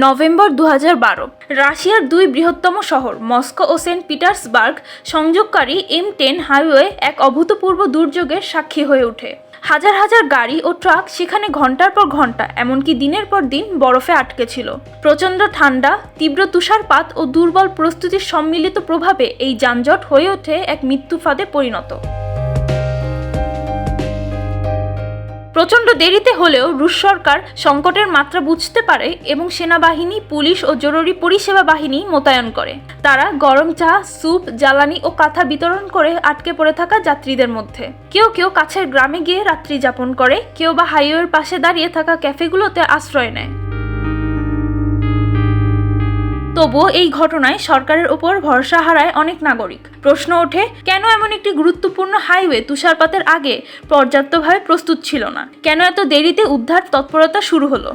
November দু হাজার বারো। রাশিয়ার দুই বৃহত্তম শহর, মস্কো ও সেন্ট পিটার্সবার্গ, সংযোগকারী এম টেন হাইওয়ে এক অভূতপূর্ব দুর্যোগের সাক্ষী হয়ে ওঠে। হাজার হাজার গাড়ি ও ট্রাক সেখানে ঘণ্টার পর ঘণ্টা এমনকি দিনের পর দিন বরফে আটকে ছিল। প্রচণ্ড ঠান্ডা, তীব্র তুষারপাত ও দুর্বল প্রস্তুতির সম্মিলিত প্রভাবে এই যানজট হয়ে ওঠে এক মৃত্যুফাদে পরিণত। প্রচণ্ড দেরিতে হলেও রুশ সরকার সংকটের মাত্রা বুঝতে পারে এবং সেনাবাহিনী, পুলিশ ও জরুরি পরিষেবা বাহিনী মোতায়েন করে। তারা গরম চা, স্যুপ, জ্বালানি ও কাঁথা বিতরণ করে আটকে পড়ে থাকা যাত্রীদের মধ্যে। কেউ কেউ কাছের গ্রামে গিয়ে রাত্রি যাপন করে, কেউ বা হাইওয়ের পাশে দাঁড়িয়ে থাকা ক্যাফেগুলোতে আশ্রয় নেয়। তবুও এই ঘটনায় সরকারের ওপর ভরসা হারায় অনেক নাগরিক। প্রশ্ন ওঠে, কেন এমন একটি গুরুত্বপূর্ণ হাইওয়ে তুষারপাতের আগে পর্যাপ্তভাবে প্রস্তুত ছিল না? কেন এত দেরিতে উদ্ধার তৎপরতা শুরু হলো?